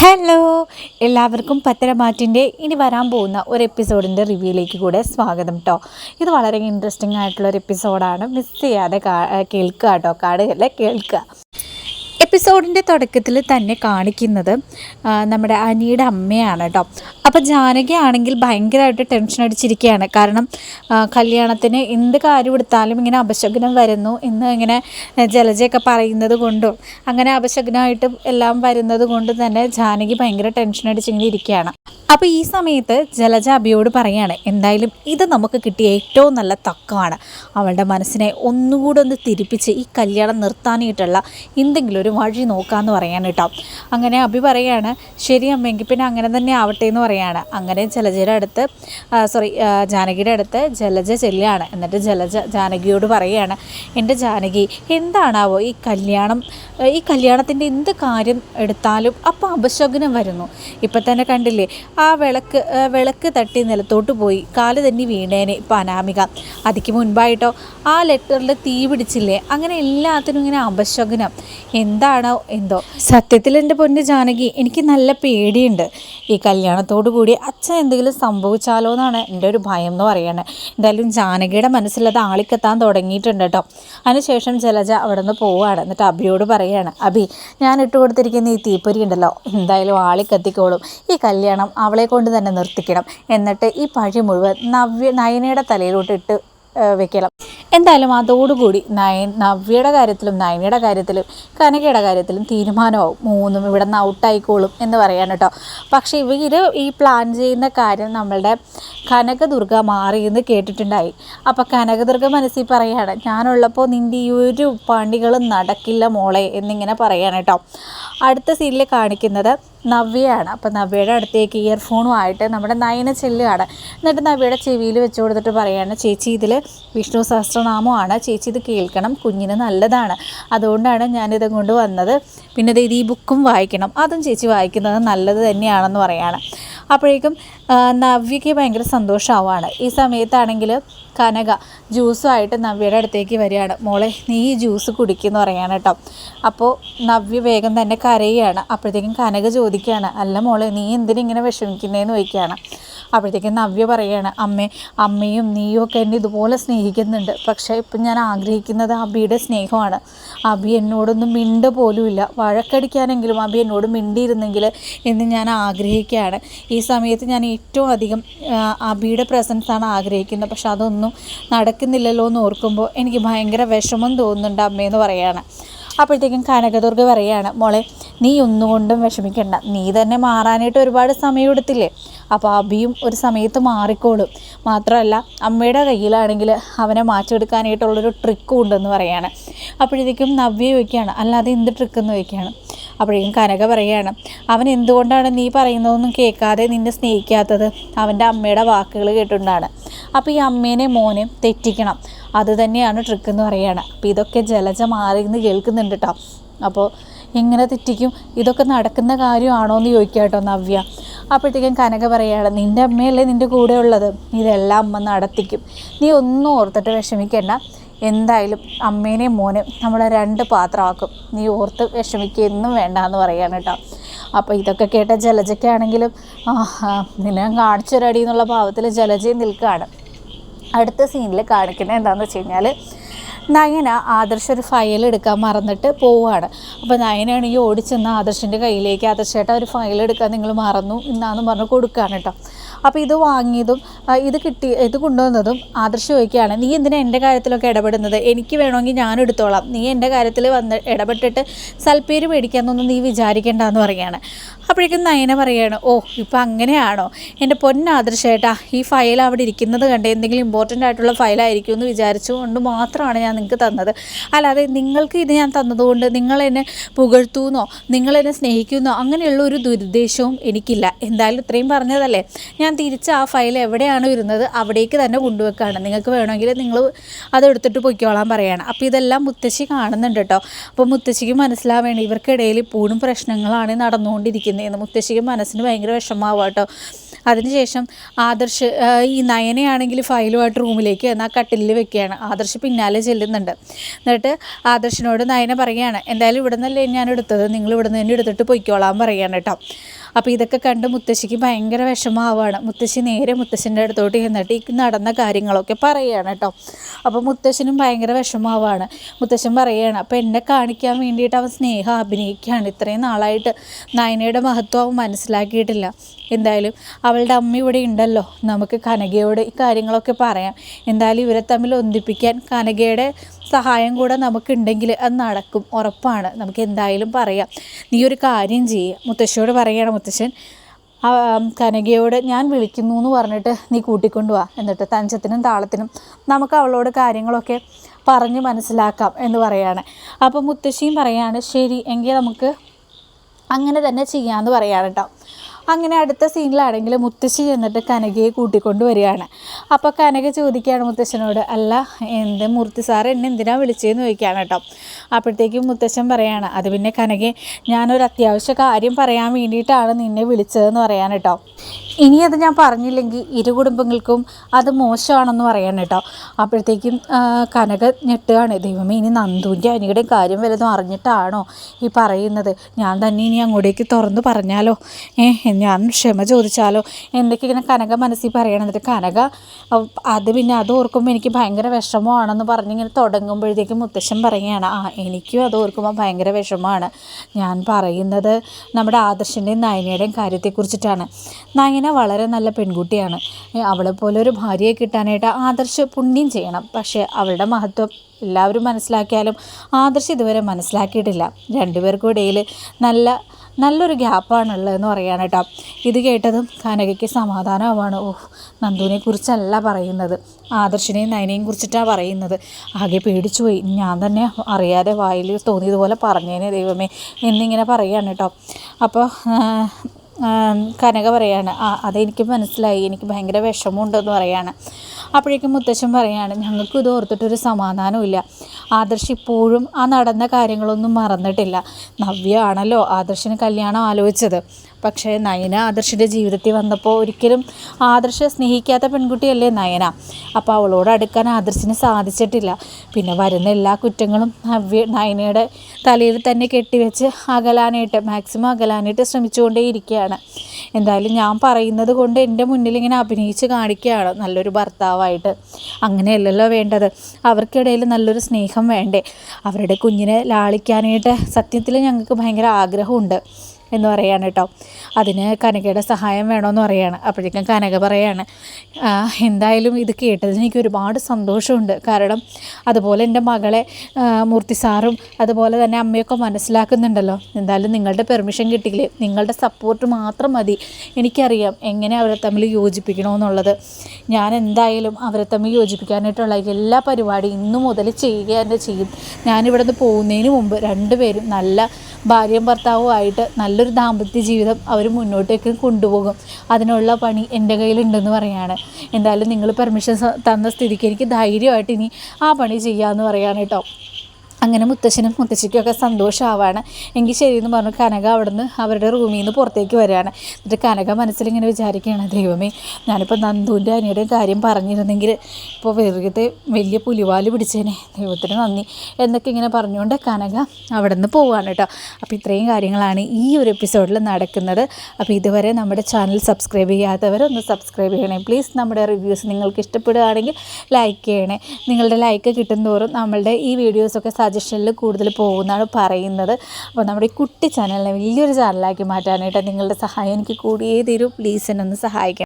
Hello എല്ലാവർക്കും പത്തരമാറ്റിന്റെ ഇനി വരാൻ പോകുന്ന ഒരു എപ്പിസോഡിന്റെ റിവ്യൂയിലേക്ക് കൂടെ സ്വാഗതം കേട്ടോ ഇത് വളരെ ഇൻട്രസ്റ്റിംഗ് ആയിട്ടുള്ള ഒരു എപ്പിസോഡാണ്. മിസ് ചെയ്യാതെ കേൾക്കുക കേട്ടോ കാടുകയല്ലേ കേൾക്കുക എപ്പിസോഡിന്റെ തുടക്കത്തിൽ തന്നെ കാണിക്കുന്നത് നമ്മുടെ അനിയുടെ അമ്മയാണ് കേട്ടോ അപ്പോൾ ജാനകി ആണെങ്കിൽ ഭയങ്കരമായിട്ട് ടെൻഷൻ അടിച്ചിരിക്കുകയാണ്. കാരണം കല്യാണത്തിന് എന്ത് കാര്യം എടുത്താലും ഇങ്ങനെ അപശകുനം വരുന്നു. എന്ന് ഇങ്ങനെ ജലജയൊക്കെ പറയുന്നത് കൊണ്ടും അങ്ങനെ അപശകുനമായിട്ട് എല്ലാം വരുന്നത് കൊണ്ട് തന്നെ ജാനകി ഭയങ്കര ടെൻഷൻ അടിച്ചിങ്ങനെ ഇരിക്കുകയാണ്. അപ്പോൾ ഈ സമയത്ത് ജലജ അബിയോട് പറയാണ് എന്തായാലും ഇത് നമുക്ക് കിട്ടിയ ഏറ്റവും നല്ല തക്കമാണ്. അവളുടെ മനസ്സിനെ ഒന്നുകൂടെ ഒന്ന് തിരിപ്പിച്ച് ഈ കല്യാണം നിർത്താനായിട്ടുള്ള എന്തെങ്കിലും ഒരു വഴി നോക്കാമെന്ന് പറയാൻ കേട്ടോ. അങ്ങനെ അഭി പറയാണ് ശരി അമ്മയെങ്കിൽ പിന്നെ അങ്ങനെ തന്നെ ആവട്ടെ എന്ന് പറയാണ്. അങ്ങനെ ജലജയുടെ അടുത്ത് സോറി ജാനകിയുടെ അടുത്ത് ജലജ ചെല്ലുകയാണ്. എന്നിട്ട് ജലജ ജാനകിയോട് പറയുകയാണ് എന്റെ ജാനകി എന്താണാവോ ഈ കല്യാണം? ഈ കല്യാണത്തിന്റെ എന്ത് കാര്യം എടുത്താലും അപ്പോൾ അപശകുനം വരുന്നു. ഇപ്പം തന്നെ കണ്ടില്ലേ ആ വിളക്ക് വിളക്ക് തട്ടി നിലത്തോട്ട് പോയി. കാൽ തന്നെ വീണേനെ ഇപ്പം അനാമിക. അതിക്ക് മുൻപായിട്ടോ ആ ലെറ്ററിൽ തീ പിടിച്ചില്ലേ? അങ്ങനെ എല്ലാത്തിനും ഇങ്ങനെ അപശകുനം. എന്താണോ എന്തോ. സത്യത്തിൽ എന്റെ പൊന്ന് ജാനകി എനിക്ക് നല്ല പേടിയുണ്ട്. ഈ കല്യാണത്തോടു കൂടി അച്ഛൻ എന്തെങ്കിലും സംഭവിച്ചാലോ എന്നാണ് എന്റെ ഒരു ഭയം എന്ന് പറയുന്നത് എന്തായാലും ജാനകിയുടെ മനസ്സിലത് ആളിക്കെത്താൻ തുടങ്ങിയിട്ടുണ്ട് കേട്ടോ. അതിനുശേഷം ജലജ അവിടെ നിന്ന് പോവുകയാണ് എന്നിട്ട് അബിയോട് പറയുകയാണ് അബി ഞാൻ ഇട്ട് കൊടുത്തിരിക്കുന്ന ഈ തീപ്പൊരി ഉണ്ടല്ലോ എന്തായാലും ആളിക്കത്തിക്കോളും. ഈ കല്യാണം അവളെ കൊണ്ട് തന്നെ നിർത്തിക്കണം. എന്നിട്ട് ഈ പഴി മുഴുവൻ നവ്യ നയനയുടെ തലയിലോട്ട് ഇട്ട് വെക്കണം എന്തായാലും അതോടുകൂടി നയൻ നവ്യയുടെ കാര്യത്തിലും നയനയുടെ കാര്യത്തിലും കനകയുടെ കാര്യത്തിലും തീരുമാനമാവും. മൂന്നും ഇവിടെ നിന്ന് ഔട്ടായിക്കോളും എന്ന് പറയാൻ കേട്ടോ. പക്ഷേ ഇവർ ഈ പ്ലാൻ ചെയ്യുന്ന കാര്യം നമ്മളുടെ കനകദുർഗ മാറിയെന്ന് കേട്ടിട്ടുണ്ടായി. അപ്പോൾ കനകദുർഗ മനസ്സിൽ പറയാണ് ഞാനുള്ളപ്പോൾ നിന്റെ ഈ ഒരു പണികളും നടക്കില്ല മോളെ എന്നിങ്ങനെ പറയാണ് കേട്ടോ. അടുത്ത സീനിൽ കാണിക്കുന്നത് നവ്യയാണ്. അപ്പോൾ നവ്യയുടെ അടുത്തേക്ക് ഇയർഫോണുമായിട്ട് നമ്മുടെ നയന ചെല്ലുകയാണ്. എന്നിട്ട് നവ്യയുടെ ചെവിയിൽ വെച്ച് കൊടുത്തിട്ട് പറയാണ് ചേച്ചി ഇതിൽ വിഷ്ണു സഹസ്രനാമമാണ്. ചേച്ചി ഇത് കേൾക്കണം. കുഞ്ഞിന് നല്ലതാണ്. അതുകൊണ്ടാണ് ഞാനിത് കൊണ്ട് വന്നത്. പിന്നെ ഇത് ഈ ബുക്കും വായിക്കണം. അതും ചേച്ചി വായിക്കുന്നത് നല്ലത് തന്നെയാണെന്ന് പറയാണ്. അപ്പോഴേക്കും നവ്യയ്ക്ക് ഭയങ്കര സന്തോഷമാവാണ്. ഈ സമയത്താണെങ്കിൽ കനക ജ്യൂസുമായിട്ട് നവ്യയുടെ അടുത്തേക്ക് വരികയാണ്. മോളെ നീ ഈ ജ്യൂസ് കുടിക്കുമെന്ന് പറയാണ് കേട്ടോ. അപ്പോൾ നവ്യ വേഗം തന്നെ കരയുകയാണ്. അപ്പോഴത്തേക്കും കനക ചോദിക്കുകയാണ് അല്ല മോളെ നീ എന്തിനിങ്ങനെ വിഷമിക്കുന്നതെന്ന് ചോദിക്കുകയാണ്. അപ്പോഴത്തേക്കും നവ്യ പറയാണ് അമ്മേ അമ്മയും നീയും ഒക്കെ എന്നെ ഇതുപോലെ സ്നേഹിക്കുന്നുണ്ട്. പക്ഷേ ഇപ്പം ഞാൻ ആഗ്രഹിക്കുന്നത് അബിയുടെ സ്നേഹമാണ്. അബി എന്നോടൊന്നും മിണ്ട പോലുമില്ല. വഴക്കടിക്കാനെങ്കിലും അബി എന്നോട് മിണ്ടിയിരുന്നെങ്കിൽ എന്ന് ഞാൻ ആഗ്രഹിക്കുകയാണ്. ഈ സമയത്ത് ഞാൻ ഏറ്റവും അധികം അബിയുടെ പ്രസൻസാണ് ആഗ്രഹിക്കുന്നത്. പക്ഷെ അതൊന്നും നടക്കുന്നില്ലല്ലോ എന്ന് ഓർക്കുമ്പോൾ എനിക്ക് ഭയങ്കര വിഷമം തോന്നുന്നുണ്ട് അമ്മയെന്ന് പറയാണ്. അപ്പോഴത്തേക്കും കനകദുർഗ പറയാണ് മോളെ നീ ഒന്നുകൊണ്ടും വിഷമിക്കണ്ട. നീ തന്നെ മാറാനായിട്ട് ഒരുപാട് സമയം എടുത്തില്ലേ? അപ്പോൾ അബിയും ഒരു സമയത്ത് മാറിക്കോളും. മാത്രമല്ല അമ്മയുടെ കയ്യിലാണെങ്കിൽ അവനെ മാറ്റിയെടുക്കാനായിട്ടുള്ളൊരു ട്രിക്കും ഉണ്ടെന്ന് പറയാണ്. അപ്പോഴത്തേക്കും നവ്യ ചോദിക്കുകയാണ് അല്ലാതെ എന്ത് ട്രിക്കെന്ന് ചോദിക്കുകയാണ്? അപ്പോഴേക്കും കനക പറയാണ് അവൻ എന്തുകൊണ്ടാണ് നീ പറയുന്നതൊന്നും കേൾക്കാതെ നിന്നെ സ്നേഹിക്കാത്തത്? അവന്റെ അമ്മയുടെ വാക്കുകൾ കേട്ടുകൊണ്ടാണ് അപ്പോൾ ഈ അമ്മേനെ മോനെ തെറ്റിക്കണം. അതുതന്നെയാണ് ട്രിക്ക് എന്ന് പറയുകയാണ് അപ്പോൾ ഇതൊക്കെ ജലജ മാറി നിന്ന് കേൾക്കുന്നുണ്ട് കേട്ടോ അപ്പോൾ എങ്ങനെ തെറ്റിക്കും? ഇതൊക്കെ നടക്കുന്ന കാര്യമാണോ എന്ന് ചോദിക്കുക കേട്ടോ നവ്യ. അപ്പോഴത്തേക്കും കനക പറയാണ് നിന്റെ അമ്മയല്ലേ നിന്റെ കൂടെ ഉള്ളത്? ഇതെല്ലാം അമ്മ നടത്തിക്കും. നീ ഒന്നും ഓർത്തിട്ട് വിഷമിക്കേണ്ട. എന്തായാലും അമ്മേനെയും മോനും നമ്മളെ രണ്ട് പാത്രമാക്കും. നീ ഓർത്ത് വിഷമിക്കുകയൊന്നും വേണ്ട എന്ന് പറയാണ് കേട്ടോ അപ്പോൾ ഇതൊക്കെ കേട്ട ജലജയ്ക്കാണെങ്കിലും നിന്നെ ഞാൻ കാണിച്ചു തരാടി എന്നുള്ള ഭാവത്തിൽ ജലജയും നിൽക്കുകയാണ്. അടുത്ത സീനിൽ കാണിക്കുന്നത് എന്താണെന്ന് വെച്ച് കഴിഞ്ഞാൽ നയന ആദർശ ഒരു ഫയൽ എടുക്കാൻ മറന്നിട്ട് പോവുകയാണ്. അപ്പോൾ നയനാണെങ്കിൽ ഓടിച്ചെന്ന് ആദർശിന്റെ കയ്യിലേക്ക് ആദർശേട്ട ഒരു ഫയൽ എടുക്കാൻ നിങ്ങൾ മറന്നു എന്നാന്ന് പറഞ്ഞ് കൊടുക്കുകയാണ് കേട്ടോ. അപ്പോൾ ഇത് വാങ്ങിയതും ഇത് കിട്ടി ഇത് കൊണ്ടുവന്നതും ആദർശ് ചോദിക്കുകയാണ് നീ എന്തിനാ എന്റെ കാര്യത്തിലൊക്കെ ഇടപെടുന്നത്? എനിക്ക് വേണമെങ്കിൽ ഞാൻ എടുത്തോളാം. നീ എന്റെ കാര്യത്തിൽ വന്ന് ഇടപെട്ടിട്ട് സൽപ്പേര് മേടിക്കാമെന്നൊന്നും നീ വിചാരിക്കേണ്ട എന്ന് പറയുകയാണ്. അപ്പോഴേക്കും നയന പറയാണ് ഓ ഇപ്പം അങ്ങനെയാണോ? എന്റെ പൊന്നാദർശേട്ടാ ഈ ഫയൽ അവിടെ ഇരിക്കുന്നത് കണ്ടേ എന്തെങ്കിലും ഇമ്പോർട്ടന്റ് ആയിട്ടുള്ള ഫയലായിരിക്കും എന്ന് വിചാരിച്ചുകൊണ്ട് മാത്രമാണ് ഞാൻ നിങ്ങൾക്ക് തന്നത്. അല്ലാതെ നിങ്ങൾക്ക് ഇത് ഞാൻ തന്നതുകൊണ്ട് നിങ്ങളെന്നെ പുകഴ്ത്തൂന്നോ നിങ്ങൾ എന്നെ സ്നേഹിക്കുന്നോ അങ്ങനെയുള്ള ഒരു ദുരുദ്ദേശവും എനിക്കില്ല. എന്തായാലും ഇത്രയും പറഞ്ഞതല്ലേ? ഞാൻ തിരിച്ച് ആ ഫയൽ എവിടെയാണ് ഇരുന്നത് അവിടേക്ക് തന്നെ കൊണ്ടുവെക്കുകയാണ് നിങ്ങൾക്ക് വേണമെങ്കിൽ നിങ്ങൾ അതെടുത്തിട്ട് പൊയ്ക്കോളാൻ പറയുകയാണ് അപ്പോൾ ഇതെല്ലാം മുത്തശ്ശി കാണുന്നുണ്ട് കേട്ടോ. അപ്പോൾ മുത്തശ്ശിക്ക് മനസ്സിലാവേണം ഇവർക്കിടയിൽ ഇപ്പോഴും പ്രശ്നങ്ങളാണ് നടന്നുകൊണ്ടിരിക്കുന്നത് മുത്തശ്ശിക്ക് മനസ്സിന് ഭയങ്കര വിഷമമാവാട്ടോ അതിനുശേഷം ആദർശ് ഈ നയനയാണെങ്കിൽ ഫയലുമായിട്ട് റൂമിലേക്ക് എന്നാൽ കട്ടിലിൽ വെക്കുകയാണ്. ആദർശ് പിന്നാലെ ചെല്ലുന്നുണ്ട്. എന്നിട്ട് ആദർശിനോട് നയന പറയുകയാണ് എന്തായാലും ഇവിടെ നിന്നല്ലേ ഞാൻ എടുത്തത് നിങ്ങൾ ഇവിടെ നിന്ന് തന്നെ എടുത്തിട്ട് പൊയ്ക്കോളാൻ പറയുകയാണ് കേട്ടോ. അപ്പോൾ ഇതൊക്കെ കണ്ട് മുത്തശ്ശിക്ക് ഭയങ്കര വിഷമാവാണ് മുത്തശ്ശി നേരെ മുത്തശ്ശന്റെ അടുത്തോട്ട് ചെന്നിട്ട് ഈ നടന്ന കാര്യങ്ങളൊക്കെ പറയുകയാണ് കേട്ടോ അപ്പോൾ മുത്തശ്ശനും ഭയങ്കര വിഷമാവാണ് മുത്തശ്ശൻ പറയുകയാണ് അപ്പോൾ എന്നെ കാണിക്കാൻ വേണ്ടിയിട്ട് അവൻ സ്നേഹം അഭിനയിക്കുകയാണ്. ഇത്രയും നാളായിട്ട് നയനയുടെ മഹത്വം അവൻ മനസ്സിലാക്കിയിട്ടില്ല. എന്തായാലും അവളുടെ അമ്മ ഇവിടെ ഉണ്ടല്ലോ. നമുക്ക് കനകയോട് ഈ കാര്യങ്ങളൊക്കെ പറയാം. എന്തായാലും ഇവരെ തമ്മിൽ ഒന്നിപ്പിക്കാൻ കനകയുടെ സഹായം കൂടെ നമുക്കുണ്ടെങ്കിൽ അത് നടക്കും. ഉറപ്പാണ്. നമുക്ക് എന്തായാലും പറയാം. നീ ഒരു കാര്യം ചെയ്യുക മുത്തശ്ശിയോട് പറയുകയാണ് മുത്തശ്ശൻ കനകയോട് ഞാൻ വിളിക്കുന്നു എന്ന് പറഞ്ഞിട്ട് നീ കൂട്ടിക്കൊണ്ടു വാ. എന്നിട്ട് തഞ്ചത്തിനും താളത്തിനും നമുക്ക് അവളോട് കാര്യങ്ങളൊക്കെ പറഞ്ഞ് മനസ്സിലാക്കാം എന്ന് പറയാണ്. അപ്പോൾ മുത്തശ്ശിയും പറയാണ് ശരി എങ്കിൽ നമുക്ക് അങ്ങനെ തന്നെ ചെയ്യാമെന്ന് പറയാണ് കേട്ടോ അങ്ങനെ അടുത്ത സീനിലാണെങ്കിൽ മുത്തശ്ശി ചെന്നിട്ട് കനകയെ കൂട്ടിക്കൊണ്ട് വരികയാണ്. അപ്പോൾ കനക ചോദിക്കുകയാണ് മുത്തശ്ശനോട് അല്ല എന്ത് മൂർത്തി സാർ എന്നെ എന്തിനാ വിളിച്ചതെന്ന് ചോദിക്കുകയാണ് കേട്ടോ. അപ്പോഴത്തേക്കും മുത്തശ്ശൻ പറയാണ് അത് പിന്നെ കനകെ ഞാനൊരു അത്യാവശ്യ കാര്യം പറയാൻ വേണ്ടിയിട്ടാണ് നിന്നെ വിളിച്ചതെന്ന് പറയാൻ കേട്ടോ. ഇനി അത് ഞാൻ പറഞ്ഞില്ലെങ്കിൽ ഇരു കുടുംബങ്ങൾക്കും അത് മോശമാണെന്ന് പറയാൻ കേട്ടോ അപ്പോഴത്തേക്കും കനക ഞെട്ടുകയാണ്. ദൈവമേ ഇനി നന്ദുവിന്റെ അനിയുടെ കാര്യം വല്ലതും അറിഞ്ഞിട്ടാണോ ഈ പറയുന്നത്? ഞാൻ തന്നെ ഇനി അങ്ങോട്ടേക്ക് തുറന്ന് പറഞ്ഞാലോ? ഏ ഞാൻ ക്ഷമ ചോദിച്ചാലോ? എന്തൊക്കെ ഇങ്ങനെ കനക മനസ്സിൽ പറയണം? കനക അത് പിന്നെ അത് ഓർക്കുമ്പോൾ എനിക്ക് ഭയങ്കര വിഷമമാണെന്ന് പറഞ്ഞിങ്ങനെ തുടങ്ങുമ്പോഴത്തേക്കും മുത്തശ്ശൻ പറയുകയാണ് ആ എനിക്കും അത് ഓർക്കുമ്പോൾ ഭയങ്കര വിഷമമാണ്. ഞാൻ പറയുന്നത് നമ്മുടെ ആദർശന്റെയും നയനയുടെയും കാര്യത്തെക്കുറിച്ചിട്ടാണ്. നയന വളരെ നല്ല പെൺകുട്ടിയാണ്. അവളെ പോലെ ഒരു ഭാര്യയെ കിട്ടാനായിട്ട് ആദർശ് പുണ്യം ചെയ്യണം. പക്ഷേ അവളുടെ മഹത്വം എല്ലാവരും മനസ്സിലാക്കിയാലും ആദർശ് ഇതുവരെ മനസ്സിലാക്കിയിട്ടില്ല. രണ്ടുപേർക്കും ഇടയിൽ നല്ല നല്ലൊരു ഗ്യാപ്പാണുള്ളതെന്ന് പറയാണ് കേട്ടോ. ഇത് കേട്ടതും കനകയ്ക്ക് സമാധാനമാവാണ്. ഓ നന്ദുവിനെ കുറിച്ചല്ല പറയുന്നത്. ആദർശിനെയും നയനെയും കുറിച്ചിട്ടാണ് പറയുന്നത്. ആകെ പേടിച്ചു പോയി. ഞാൻ തന്നെ അറിയാതെ വായിൽ തോന്നിയതുപോലെ പറഞ്ഞേനെ ദൈവമേ എന്നിങ്ങനെ പറയുകയാണ് കേട്ടോ. അപ്പോൾ കനക പറയാണ് ആ അതെനിക്ക് മനസ്സിലായി എനിക്ക് ഭയങ്കര വിഷമമുണ്ടെന്ന് പറയാണ്. അപ്പോഴേക്കും മുത്തശ്ശൻ പറയാണ് ഞങ്ങൾക്ക് ഇത് ഓർത്തിട്ടൊരു സമാധാനമില്ല ആദർശ് ഇപ്പോഴും ആ നടന്ന കാര്യങ്ങളൊന്നും മറന്നിട്ടില്ല. നവ്യ ആണല്ലോ ആദർശിന് കല്യാണം ആലോചിച്ചത്. പക്ഷേ നയന ആദർശിന്റെ ജീവിതത്തിൽ വന്നപ്പോൾ ഒരിക്കലും ആദർശ സ്നേഹിക്കാത്ത പെൺകുട്ടിയല്ലേ നയന? അപ്പോൾ അവളോട് അടുക്കാൻ ആദർശിന് സാധിച്ചിട്ടില്ല. പിന്നെ വരുന്ന എല്ലാ കുറ്റങ്ങളും നവ്യ നയനയുടെ തലയിൽ തന്നെ കെട്ടിവെച്ച് അകലാനായിട്ട് മാക്സിമം അകലാനായിട്ട് ശ്രമിച്ചുകൊണ്ടേയിരിക്കുകയാണ്. എന്തായാലും ഞാൻ പറയുന്നത് കൊണ്ട് എന്റെ മുന്നിൽ ഇങ്ങനെ അഭിനയിച്ച് കാണിക്കുകയാണ് നല്ലൊരു ഭർത്താവായിട്ട്. അങ്ങനെയല്ലല്ലോ വേണ്ടത്. അവർക്കിടയിൽ നല്ലൊരു സ്നേഹം വേണ്ടേ? അവരുടെ കുഞ്ഞിനെ ലാളിക്കാനായിട്ട് സത്യത്തിൽ ഞങ്ങൾക്ക് ഭയങ്കര ആഗ്രഹമുണ്ട്. എന്ന് പറയാണ് കേട്ടോ. അതിന് കനകയുടെ സഹായം വേണമെന്ന് പറയാണ്. അപ്പോഴേക്കും കനക പറയാണ് എന്തായാലും ഇത് കേട്ടതിന് എനിക്ക് ഒരുപാട് സന്തോഷമുണ്ട്. കാരണം അതുപോലെ എന്റെ മകളെ മൂർത്തി സാറും അതുപോലെ തന്നെ അമ്മയൊക്കെ മനസ്സിലാക്കുന്നുണ്ടല്ലോ. എന്തായാലും നിങ്ങളുടെ പെർമിഷൻ കിട്ടിയില്ലേ? നിങ്ങളുടെ സപ്പോർട്ട് മാത്രം മതി. എനിക്കറിയാം എങ്ങനെ അവരെ തമ്മിൽ യോജിപ്പിക്കണമെന്നുള്ളത് ഞാൻ എന്തായാലും അവരെ തമ്മിൽ യോജിപ്പിക്കാനായിട്ടുള്ള എല്ലാ പരിപാടിയും ഇന്നു മുതൽ ചെയ്യുക തന്നെ ചെയ്യും. ഞാനിവിടെ നിന്ന് പോകുന്നതിന് മുമ്പ് രണ്ടുപേരും നല്ല ഭാര്യയും ഭർത്താവും ആയിട്ട് നല്ലൊരു ദാമ്പത്യ ജീവിതം അവർ മുന്നോട്ടേക്ക് കൊണ്ടുപോകും. അതിനുള്ള പണി എന്റെ കയ്യിലുണ്ടെന്ന് പറയാണ്. എന്തായാലും നിങ്ങൾ പെർമിഷൻ തന്ന സ്ഥിതിക്ക് എനിക്ക് ധൈര്യമായിട്ട് ഇനി ആ പണി ചെയ്യാമെന്ന് പറയാണ് കേട്ടോ. അങ്ങനെ മുത്തശ്ശനും മുത്തശ്ശിക്കൊക്കെ സന്തോഷമാവാണ് എങ്കിൽ ശരിയെന്ന് പറഞ്ഞു കനക അവിടുന്ന് അവരുടെ റൂമിൽ നിന്ന് പുറത്തേക്ക് വരികയാണ്. എന്നിട്ട് കനക മനസ്സിലിങ്ങനെ വിചാരിക്കുകയാണ് ദൈവമേ ഞാനിപ്പോൾ നന്ദുവിന്റെ അനിയുടെയും കാര്യം പറഞ്ഞിരുന്നെങ്കിൽ ഇപ്പോൾ വെറുതെ വലിയ പുലിവാൽ പിടിച്ചേനെ. ദൈവത്തിന് നന്ദി. എന്നൊക്കെ ഇങ്ങനെ പറഞ്ഞുകൊണ്ട് കനക അവിടെ നിന്ന് പോവുകയാണ് കേട്ടോ. അപ്പോൾ ഇത്രയും കാര്യങ്ങളാണ് ഈ ഒരു എപ്പിസോഡിൽ നടക്കുന്നത്. അപ്പോൾ ഇതുവരെ നമ്മുടെ ചാനൽ സബ്സ്ക്രൈബ് ചെയ്യാത്തവർ ഒന്ന് സബ്സ്ക്രൈബ് ചെയ്യണേ. പ്ലീസ് നമ്മുടെ റിവ്യൂസ് നിങ്ങൾക്ക് ഇഷ്ടപ്പെടുകയാണെങ്കിൽ ലൈക്ക് ചെയ്യണേ. നിങ്ങളുടെ ലൈക്ക് കിട്ടുന്തോറും നമ്മളുടെ ഈ വീഡിയോസൊക്കെ സജഷനിൽ കൂടുതൽ പോകുന്നതാണ് പറയുന്നത്. അപ്പോൾ നമ്മുടെ ഈ കുട്ടി ചാനലിനെ വലിയൊരു ചാനലാക്കി മാറ്റാനായിട്ട് നിങ്ങളുടെ സഹായം എനിക്ക് കൂടിയേ തരൂ. പ്ലീസ് എന്നെ ഒന്ന് സഹായിക്കണം.